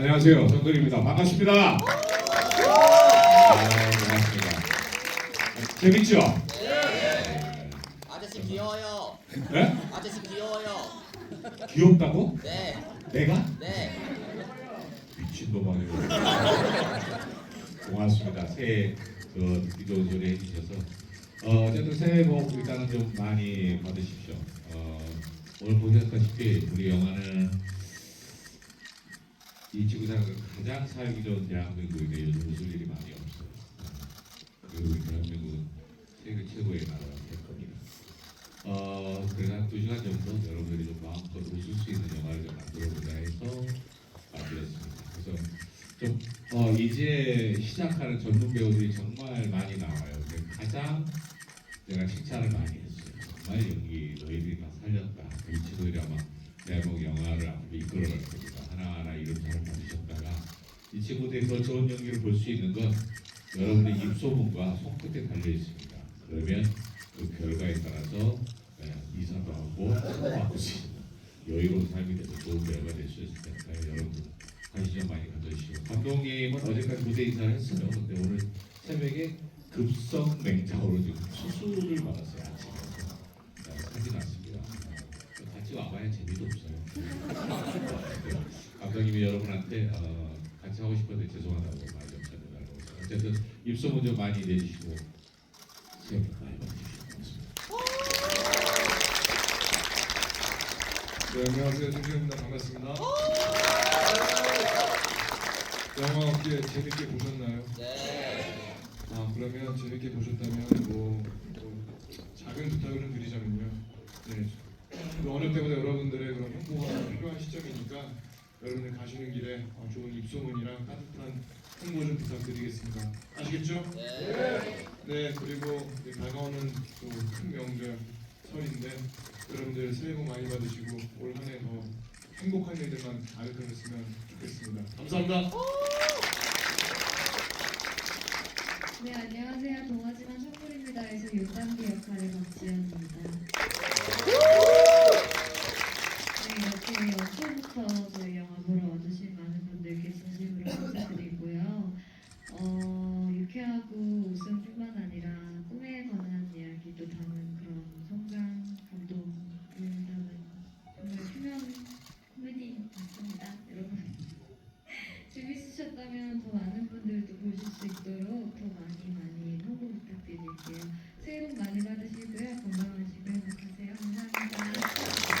안녕하세요. 정근입니다. 반갑습니다. 아, 반갑습니다. 재밌죠? 아저씨 귀여워요. 네? 아저씨 귀여워요. 귀엽다고? 네, 내가? 네. 미친놈 아니고. 고맙습니다. 새해 그 듣기 좋은 소리 해주셔서 어, 어쨌든 새해 복 일단은 좀 많이 받으십시오. 어, 오늘 보셨다시피 우리 영화는 이 지구상 가장 살기 좋은 대한민국인데 요즘 웃을 일이 많이 없어요. 그리고 대한민국은 세계 최고의 나라가 될 겁니다. 어, 그래서 한 두 시간 정도 여러분들이 좀 마음껏 웃을 수 있는 영화를 좀 만들어보자 해서 만들었습니다. 그래서 좀 어, 이제 시작하는 젊은 배우들이 정말 많이 나와요. 가장 내가 칭찬을 많이 했어요. 정말 연기 너희들이 다 살렸다. 이 친구들이 아마 대한민국 영화를 이끌어갈 겁니다. 하나하나 이름 잘 받으셨다가 이 친구들이 더 좋은 연기를 볼 수 있는 건 여러분의 입소문과 손끝에 달려 있습니다. 그러면 그 결과에 따라서 네, 이사도 하고 바꿀 수 있는 여유로운 삶이 돼서 좋은 배우가 될 수 있을 테니까요. 여러분 관심 좀 많이 가져주시고 감독님은 어제까지 무대 인사를 했어요. 근데 오늘 새벽에 급성 맹장으로 지금 수술을 받았어요. 아침에 네, 사진 왔습니다. 와봐야 재미도 없어요. 네, 감독님이 여러분한테 어, 같이 하고 싶었는데 죄송하다고 말좀 전해달라고 어쨌든 입소문 좀 많이 내주시고 새해 복 많이 받으십시오. 고맙습니다. 네, 안녕하세요. 정준입니다. 반갑습니다. 영화 어떻게 재밌게 보셨나요? 네. 아, 그러면 재밌게 보셨다면 뭐, 뭐 작은 부탁을 좀 드리자면요. 네. 그 어느 때보다 여러분들의 그런 홍보가 필요한 시점이니까 여러분들 가시는 길에 어, 좋은 입소문이랑 따뜻한 홍보 좀 부탁드리겠습니다. 아시겠죠? 네. 네, 그리고 다가오는 또 큰 명절 설인데 여러분들 새해 복 많이 받으시고 올 한 해 더 행복한 일들만 가득하셨으면 좋겠습니다. 감사합니다. 네, 안녕하세요. 동화지만 선물입니다에서 요단기 역할의 박지연입니다. 어제부터 저희 영화 보러 와주신 많은 분들께 진심으로 감사드리고요. 어, 유쾌하고 웃음뿐만 아니라 꿈에 관한 이야기도 담은 그런 성장, 감동을 담은 정말 훌륭한 코미디 같습니다. 여러분 재밌으셨다면 더 많은 분들도 보실 수 있도록 더 많이 많이 홍보 부탁드릴게요. 새해 복 많이 받으시고요. 건강하시고 행복하세요. 감사합니다.